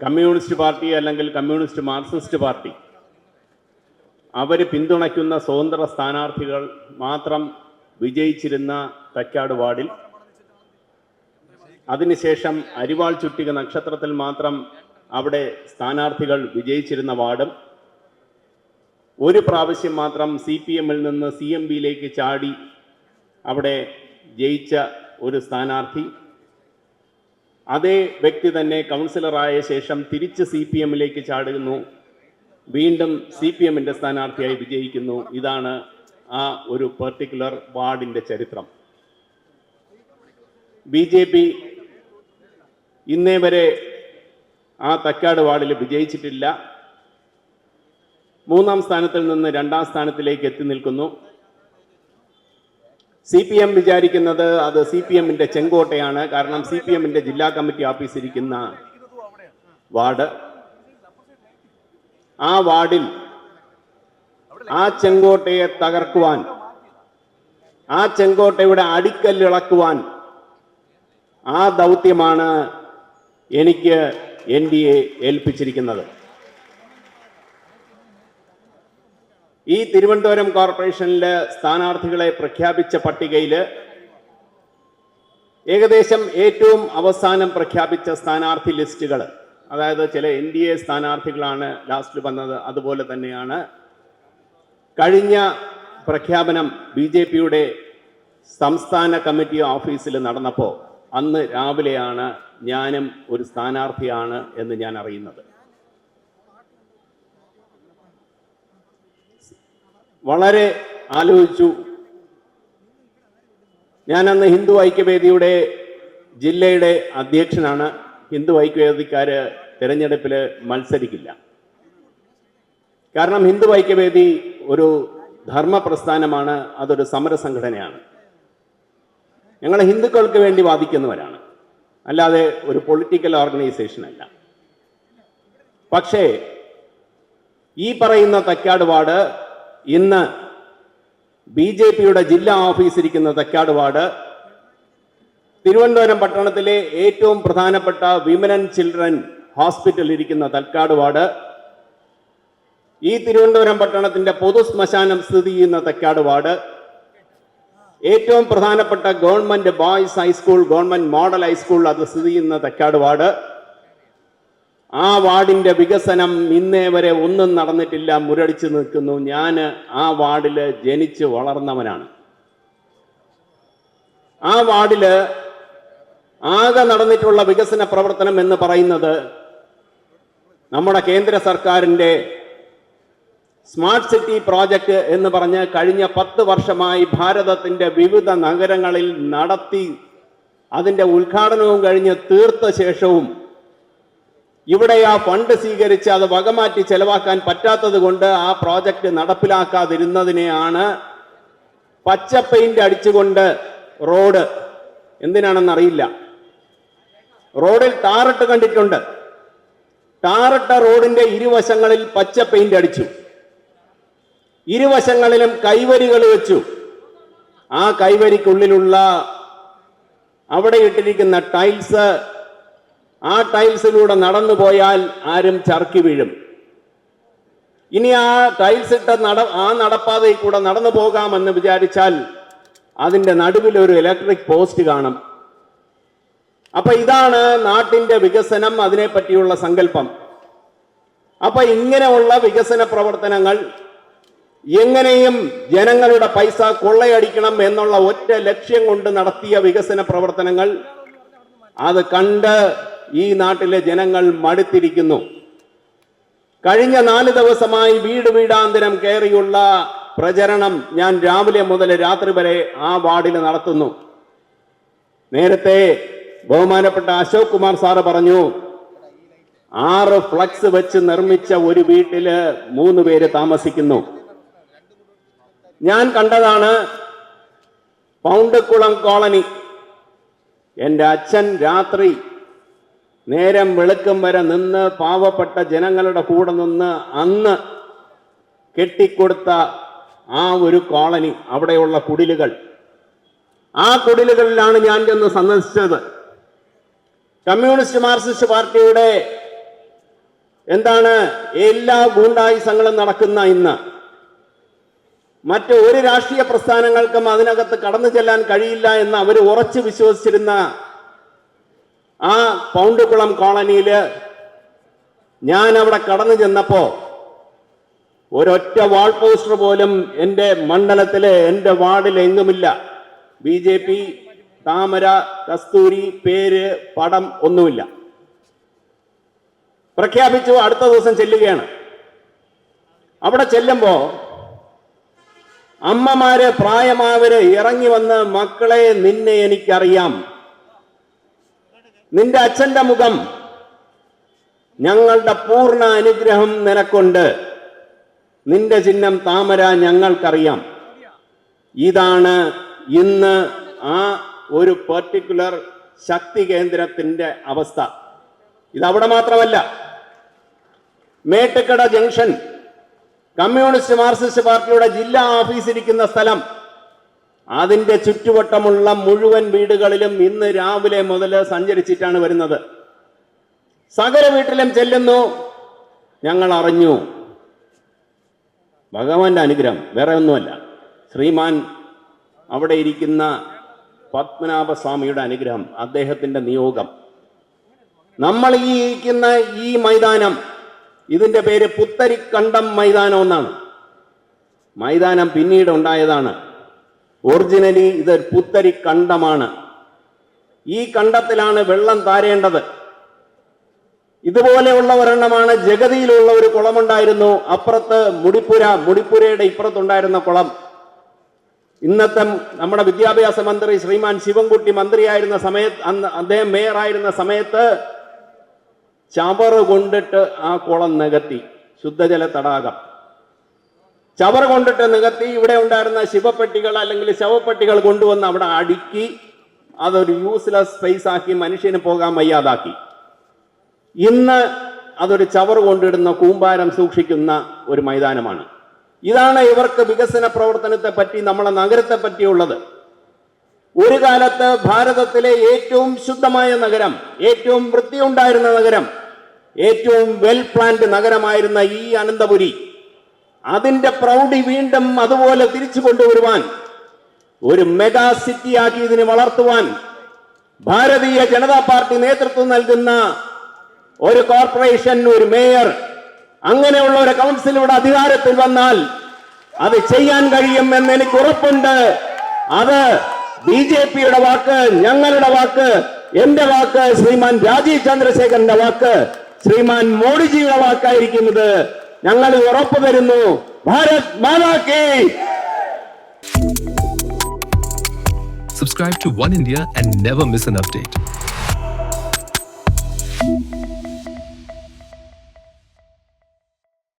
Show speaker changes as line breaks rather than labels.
Communist party അല്ലെങ്കിൽ communist Marxist party അവർ പിന്തുണയ്ക്കുന്ന സ്വതന്ത്ര സ്ഥാനാർത്ഥികൾ മാത്രം വിജയിച്ചിരുന്ന തക്കാട് വാർഡിൽ അതിനുശേഷം അരിവാൾ ചുറ്റിക നക്ഷത്രത്തിൽ മാത്രം അവിടെ സ്ഥാനാർത്ഥികൾ വിജയിച്ചിരുന്ന വാർഡും ഒരു പ്രാവശ്യം മാത്രം സി പി എമ്മിൽ നിന്ന് സി എം ബിയിലേക്ക് ചാടി അവിടെ ജയിച്ച ഒരു സ്ഥാനാർത്ഥി അതേ വ്യക്തി തന്നെ കൗൺസിലറായ ശേഷം തിരിച്ച് സി പി എമ്മിലേക്ക് ചാടുന്നു. വീണ്ടും സി പി എമ്മിന്റെ സ്ഥാനാർത്ഥിയായി വിജയിക്കുന്നു. ഇതാണ് ആ ഒരു പെർട്ടിക്കുലർ വാർഡിന്റെ ചരിത്രം. ബി ജെ പി ഇന്നേ വരെ ആ തക്കാട് വാർഡിൽ വിജയിച്ചിട്ടില്ല. മൂന്നാം സ്ഥാനത്തിൽ നിന്ന് രണ്ടാം സ്ഥാനത്തിലേക്ക് എത്തി നിൽക്കുന്നു. സി പി എം വിചാരിക്കുന്നത് അത് സി പി എമ്മിന്റെ ചെങ്കോട്ടയാണ്. കാരണം സി പി എമ്മിന്റെ ജില്ലാ കമ്മിറ്റി ഓഫീസ് ഇരിക്കുന്ന വാർഡ്. ആ വാർഡിൽ ആ ചെങ്കോട്ടയെ തകർക്കുവാൻ ആ ചെങ്കോട്ടയുടെ അടിക്കല്ലിളക്കുവാൻ ആ ദൗത്യമാണ് എനിക്ക് എൻ ഡി എ ഏൽപ്പിച്ചിരിക്കുന്നത്. ഈ തിരുവനന്തപുരം കോർപ്പറേഷനിലെ സ്ഥാനാർത്ഥികളെ പ്രഖ്യാപിച്ച പട്ടികയിൽ ഏകദേശം ഏറ്റവും അവസാനം പ്രഖ്യാപിച്ച സ്ഥാനാർത്ഥി ലിസ്റ്റുകൾ അതായത് ചില എൻ ഡി എ സ്ഥാനാർത്ഥികളാണ് ലാസ്റ്റിൽ വന്നത് അതുപോലെ തന്നെയാണ് കഴിഞ്ഞ പ്രഖ്യാപനം ബി ജെ പിയുടെ സംസ്ഥാന കമ്മിറ്റി ഓഫീസിൽ നടന്നപ്പോൾ അന്ന് രാവിലെയാണ് ഞാനും ഒരു സ്ഥാനാർത്ഥിയാണ് എന്ന് ഞാൻ അറിയുന്നത്. വളരെ ആലോചിച്ചു. ഞാൻ അന്ന് ഹിന്ദു ഐക്യവേദിയുടെ ജില്ലയുടെ അധ്യക്ഷനാണ്. ഹിന്ദു ഐക്യവേദിക്കാർ തിരഞ്ഞെടുപ്പിൽ മത്സരിക്കില്ല. കാരണം ഹിന്ദു ഐക്യവേദി ഒരു ധർമ്മ പ്രസ്ഥാനമാണ് അതൊരു സമരസംഘടനയാണ് ഞങ്ങൾ ഹിന്ദുക്കൾക്ക് വേണ്ടി വാദിക്കുന്നവരാണ്. അല്ലാതെ ഒരു പൊളിറ്റിക്കൽ ഓർഗനൈസേഷൻ അല്ല. പക്ഷേ ഈ പറയുന്ന തക്കാട് വാർഡ് ഇന്ന് ബി ജെ പിയുടെ ജില്ലാ ഓഫീസ് ഇരിക്കുന്ന തക്കാട് വാർഡ് തിരുവനന്തപുരം പട്ടണത്തിലെ ഏറ്റവും പ്രധാനപ്പെട്ട വിമൻ ആൻഡ് ചിൽഡ്രൻ ഹോസ്പിറ്റൽ ഇരിക്കുന്ന തൽക്കാട് വാർഡ് ഈ തിരുവനന്തപുരം പട്ടണത്തിന്റെ പൊതു ശ്മശാനം സ്ഥിതി ചെയ്യുന്ന തക്കാട് വാർഡ് ഏറ്റവും പ്രധാനപ്പെട്ട government boys high school government model high school അത് സ്ഥിതി ചെയ്യുന്ന തക്കാട് വാർഡ് ആ വാർഡിന്റെ വികസനം ഇന്നേ വരെ ഒന്നും നടന്നിട്ടില്ല മുരടിച്ചു നിൽക്കുന്നു. ഞാൻ ആ വാർഡിൽ ജനിച്ച് വളർന്നവനാണ്. ആ വാർഡിൽ ആകെ നടന്നിട്ടുള്ള വികസന പ്രവർത്തനം എന്ന് പറയുന്നത് നമ്മുടെ കേന്ദ്ര സർക്കാരിന്റെ സ്മാർട്ട് സിറ്റി പ്രോജക്റ്റ് എന്ന് പറഞ്ഞ് കഴിഞ്ഞ പത്ത് വർഷമായി ഭാരതത്തിന്റെ വിവിധ നഗരങ്ങളിൽ നടത്തി അതിന്റെ ഉദ്ഘാടനവും കഴിഞ്ഞ് തീർത്ത ശേഷവും ഇവിടെ ആ ഫണ്ട് സ്വീകരിച്ച് അത് വകമാറ്റി ചെലവാക്കാൻ പറ്റാത്തത് കൊണ്ട് ആ പ്രോജക്റ്റ് നടപ്പിലാക്കാതിരുന്നതിനെയാണ് പച്ച പെയിന്റ് അടിച്ചുകൊണ്ട് റോഡ്. എന്തിനാണെന്നറിയില്ല. റോഡിൽ ടാറിട്ട് കണ്ടിട്ടുണ്ട്. ടാറിട്ട റോഡിന്റെ ഇരുവശങ്ങളിൽ പച്ച പെയിന്റ് അടിച്ചു. ഇരുവശങ്ങളിലും കൈവരികൾ വെച്ചു. ആ കൈവരിക്കുള്ളിലുള്ള അവിടെ ഇട്ടിരിക്കുന്ന ടൈൽസ് ആ ടൈൽസിലൂടെ നടന്നു പോയാൽ ആരും ചർക്കി വീഴും. ഇനി ആ ടൈൽസ് ഇട്ട നട ആ നടപ്പാതയിൽ കൂടെ നടന്നു പോകാമെന്ന് വിചാരിച്ചാൽ അതിന്റെ നടുവിൽ ഒരു ഇലക്ട്രിക് പോസ്റ്റ് കാണും. അപ്പൊ ഇതാണ് നാട്ടിന്റെ വികസനം അതിനെപ്പറ്റിയുള്ള സങ്കല്പം. അപ്പൊ ഇങ്ങനെയുള്ള വികസന പ്രവർത്തനങ്ങൾ എങ്ങനെയും ജനങ്ങളുടെ പൈസ കൊള്ളയടിക്കണം എന്നുള്ള ഒറ്റ ലക്ഷ്യം കൊണ്ട് നടത്തിയ വികസന പ്രവർത്തനങ്ങൾ അത് കണ്ട് ഈ നാട്ടിലെ ജനങ്ങൾ മടുത്തിരിക്കുന്നു. കഴിഞ്ഞ നാല് ദിവസമായി വീട് വീടാന്തരം കയറിയുള്ള പ്രചരണം ഞാൻ രാവിലെ മുതൽ രാത്രി വരെ ആ വാർഡിൽ നടത്തുന്നു. നേരത്തെ ബഹുമാനപ്പെട്ട അശോക് കുമാർ സാറ് പറഞ്ഞു ആറ് ഫ്ലക്സ് വെച്ച് നിർമ്മിച്ച ഒരു വീട്ടിൽ മൂന്ന് പേര് താമസിക്കുന്നു. ഞാൻ കണ്ടതാണ് പൗണ്ടക്കുളം കോളനി. എന്റെ അച്ഛൻ രാത്രി നേരം വെളുക്കും വരെ നിന്ന് പാവപ്പെട്ട ജനങ്ങളുടെ കൂടെ നിന്ന് അന്ന് കെട്ടിക്കൊടുത്ത ആ ഒരു കോളനി അവിടെയുള്ള കുടിലുകൾ. ആ കുടിലുകളിലാണ് ഞാൻ ചെന്ന് സന്ദർശിച്ചത്. കമ്മ്യൂണിസ്റ്റ് മാർക്സിസ്റ്റ് പാർട്ടിയുടെ എന്താണ് എല്ലാ ഗൂണ്ടായുസങ്ങളും നടക്കുന്ന ഇന്ന്. മറ്റ് ഒരു രാഷ്ട്രീയ പ്രസ്ഥാനങ്ങൾക്കും അതിനകത്ത് കടന്നു ചെല്ലാൻ കഴിയില്ല എന്ന് അവർ ഉറച്ചു വിശ്വസിച്ചിരുന്ന ആ പൗണ്ടുകുളം കോളനിയിൽ ഞാൻ അവിടെ കടന്നു ചെന്നപ്പോ ഒരൊറ്റ വാൾ പോസ്റ്റർ പോലും എന്റെ മണ്ഡലത്തിലെ എന്റെ വാർഡിൽ എങ്ങുമില്ല ബി ജെ പി താമര കസ്തൂരി പേര് പടം ഒന്നുമില്ല. പ്രഖ്യാപിച്ചു അടുത്ത ദിവസം ചെല്ലുകയാണ്. അവിടെ ചെല്ലുമ്പോൾ അമ്മമാര് പ്രായമാവര് ഇറങ്ങി വന്ന് മക്കളെ നിന്നെ എനിക്കറിയാം. നിന്റെ അച്ഛന്റെ മുഖം ഞങ്ങളുടെ പൂർണ അനുഗ്രഹം നിനക്കൊണ്ട്. നിന്റെ ചിഹ്നം താമര ഞങ്ങൾക്കറിയാം. ഇതാണ് ഇന്ന് ആ ഒരു പെർട്ടിക്കുലർ ശക്തി കേന്ദ്രത്തിന്റെ അവസ്ഥ. ഇതവിടെ മാത്രമല്ല മേട്ടക്കട ജംഗ്ഷൻ കമ്മ്യൂണിസ്റ്റ് മാർക്സിസ്റ്റ് പാർട്ടിയുടെ ജില്ലാ ഓഫീസ് ഇരിക്കുന്ന സ്ഥലം അതിന്റെ ചുറ്റുവട്ടമുള്ള മുഴുവൻ വീടുകളിലും ഇന്ന് രാവിലെ മുതൽ സഞ്ചരിച്ചിട്ടാണ് വരുന്നത്. സകല വീട്ടിലും ചെല്ലുന്നു. ഞങ്ങൾ അറിഞ്ഞു. ഭഗവാന്റെ അനുഗ്രഹം. വേറെ ഒന്നുമല്ല. ശ്രീമാൻ അവിടെ ഇരിക്കുന്ന പത്മനാഭസ്വാമിയുടെ അനുഗ്രഹം അദ്ദേഹത്തിന്റെ നിയോഗം. നമ്മൾ ഈ ഇരിക്കുന്ന ഈ മൈതാനം ഇതിന്റെ പേര് പുത്തരിക്കണ്ടം മൈതാനം എന്നാണ്. മൈതാനം പിന്നീട് ഉണ്ടായതാണ്. ഒറിജിനലി ഇത് പുത്തരിക്കണ്ടമാണ് ഈ കണ്ടത്തിലാണ് വെള്ളം താരേണ്ടത്. ഇതുപോലെയുള്ള ഒരെണ്ണമാണ് ജഗതിയിലുള്ള ഒരു കുളമുണ്ടായിരുന്നു. അപ്പുറത്ത് മുടിപ്പുര മുടിപ്പുരയുടെ ഇപ്പുറത്തുണ്ടായിരുന്ന കുളം. ഇന്നത്തെ നമ്മുടെ വിദ്യാഭ്യാസ മന്ത്രി ശ്രീമാൻ ശിവൻകുട്ടി മന്ത്രിയായിരുന്ന സമയത്ത് അന്ന് അദ്ദേഹം മേയറായിരുന്ന സമയത്ത് ചവറ് കൊണ്ടിട്ട് ആ കുളം നികത്തി. ശുദ്ധജല തടാകം. ചവറ് കൊണ്ടിട്ട് നികത്തി ഇവിടെ ഉണ്ടായിരുന്ന ശിവപ്പെട്ടികൾ അല്ലെങ്കിൽ ശവപ്പെട്ടികൾ കൊണ്ടുവന്ന് അവിടെ അടുക്കി അതൊരു യൂസ്ലെസ് സ്പേസ് ആക്കി മനുഷ്യന് പോകാൻ വയ്യാതാക്കി. ഇന്ന് അതൊരു ചവറ് കൊണ്ടിടുന്ന കൂമ്പാരം സൂക്ഷിക്കുന്ന ഒരു മൈതാനമാണ്. ഇതാണ് ഇവർക്ക് വികസന പ്രവർത്തനത്തെ പറ്റി നമ്മളെ നഗരത്തെ പറ്റിയുള്ളത്. ഒരു കാലത്ത് ഭാരതത്തിലെ ഏറ്റവും ശുദ്ധമായ നഗരം ഏറ്റവും വൃത്തിയുണ്ടായിരുന്ന നഗരം ഏറ്റവും വെൽ പ്ലാൻഡ് നഗരമായിരുന്ന ഈ അനന്തപുരി അതിന്റെ പ്രൗഢി വീണ്ടും അതുപോലെ തിരിച്ചു കൊണ്ടുവരുവാൻ ഒരു മെഗാ സിറ്റിയാക്കി ഇതിനെ വളർത്തുവാൻ ഭാരതീയ ജനതാ പാർട്ടി നേതൃത്വം നൽകുന്ന ഒരു കോർപ്പറേഷൻ ഒരു മേയർ അങ്ങനെയുള്ള ഒരു കൗൺസിൽ ഇവിടെ അധികാരത്തിൽ വന്നാൽ അത് ചെയ്യാൻ കഴിയും എന്ന് എനിക്ക് ഉറപ്പുണ്ട്. അത് ബി ജെ പിയുടെ വാക്ക് ഞങ്ങളുടെ വാക്ക് എന്റെ വാക്ക് ശ്രീമാൻ രാജീവ് ചന്ദ്രശേഖരന്റെ വാക്ക് ശ്രീമാൻ മോഡിജിയുടെ വാക്കായിരിക്കുന്നത് ഞങ്ങൾ ഉറപ്പു തരുന്നു ഭാരത് മാതാ കി
Subscribe to One India and never miss an update.